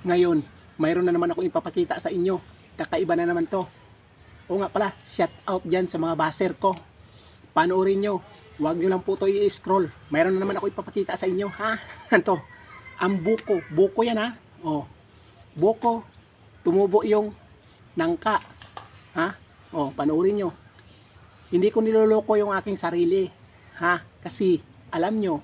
Ngayon, mayroon na naman ako ipapakita sa inyo. Kakaiba na naman to. O nga pala, shout out dyan sa mga baser ko. Panoorin nyo. Huwag nyo lang po to i-scroll. Mayroon na naman ako ipapakita sa inyo. Ha? Ito. Ang buko. Buko yan ha. O. Buko. Tumubo yung nangka. Ha? O, panoorin nyo. Hindi ko niloloko yung aking sarili. Ha? Kasi, alam nyo,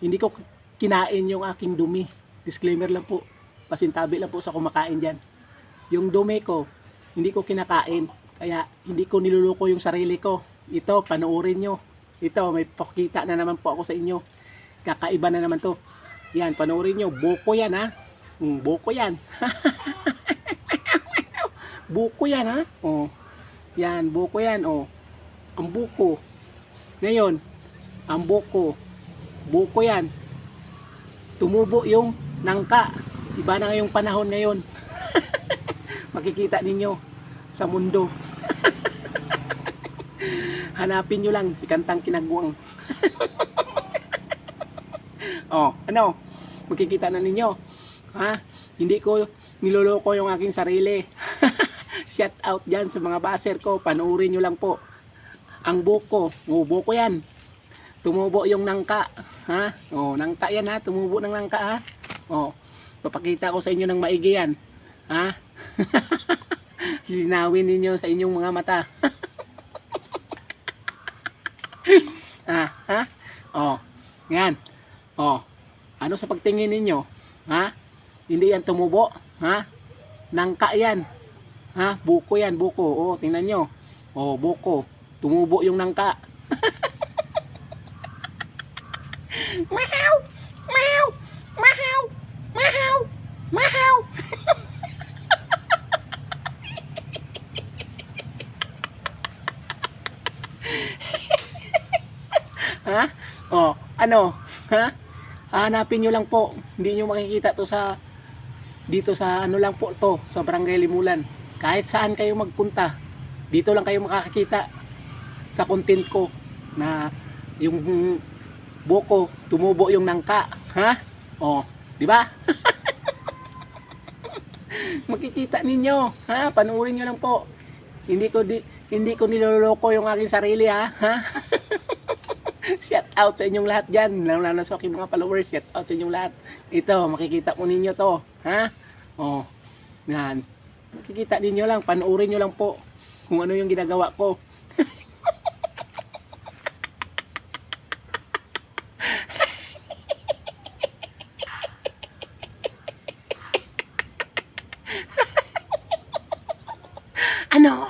hindi ko kinain yung aking dumi. Disclaimer lang po. Pasintabi lang po sa kumakain dyan. Yung dumi ko, hindi ko kinakain. Kaya, hindi ko niloloko yung sarili ko. Ito, panoorin nyo. Ito, may pakita na naman po ako sa inyo. Kakaiba na naman to. Yan, panoorin nyo. Buko yan, ha? Mm, buko yan. buko yan, ha? Oh. Yan, buko yan, oh. Ang buko. Ngayon, ang buko. Buko yan. Tumubo yung nangka. Iba na ngayong panahon ngayon. Makikita ninyo sa mundo. Hanapin nyo lang si Kantang Kinagwang. oh, ano? Makikita na ninyo. Ha? Hindi ko niloloko yung aking sarili. Shout out dyan sa mga baser ko. Panoorin nyo lang po. Ang buko. Oh, buko yan. Tumubo yung nangka. Ha? Oh, nangka yan ha. Tumubo ng nangka ha. Oh, papakita ko sa inyo ng maigi yan. Ha? Linawin ninyo sa inyong mga mata. ah, ha? Oh, yan. Oh, ano sa pagtingin ninyo? Ha? Hindi yan tumubo? Ha? Nangka yan. Ha? Buko yan, buko. Oh, tingnan nyo. Oh, buko. Tumubo yung nangka. Mahaw! Ha? Oh, ano? Ha? Hanapin nyo lang po. Hindi nyo makikita to sa dito sa ano lang po to, sa Barangay Limulan. Kahit saan kayo magpunta, dito lang kayo makakakita sa content ko na yung buko, tumubo yung nangka, ha? Oh, di ba? Makikita ninyo, ha? Panuorin niyo lang po. Hindi ko di, hindi ko niloloko yung aking sarili, ha? Ha? out sa inyong lahat diyan, lalo lalo sa aking mga followers, shout out sa inyong lahat. Ito, makikita mo ninyo to, ha? Oh. Yan. Makikita ninyo lang, panuorin niyo lang po kung ano yung ginagawa ko. Ano?